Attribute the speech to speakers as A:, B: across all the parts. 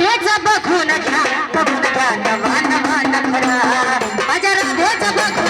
A: राधेचा बघून घ्या बघून घ्या नवा नवा नखरा. माझ्या राधेचा बघून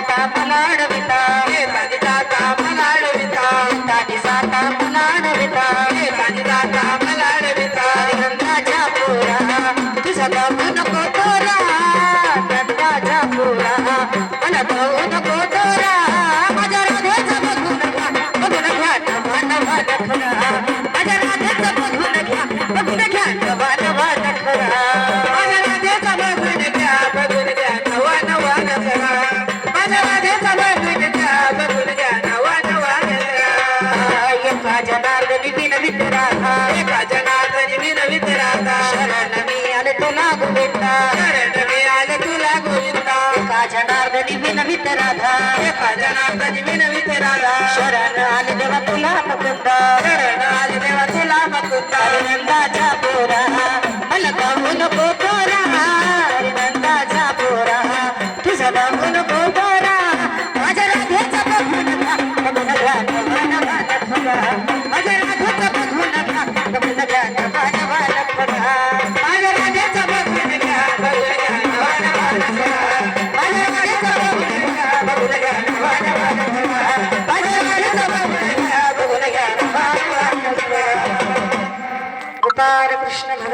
A: ಕಾಪಲಾಡ వినవితరా
B: గజనాథని వినవితరా
A: శరణమి అలతు లాగు బిడ్డ
B: శరణమి అలతు లాగు ఇంత
A: గజనాథని వినవితరా
B: గజనాథని వినవితరా
A: శరణ అలి దేవతులా పకుంద
B: శరణ అలి దేవతులా పకుంద
A: అరవింద చాపురా. কৃষ্ণ ভগবান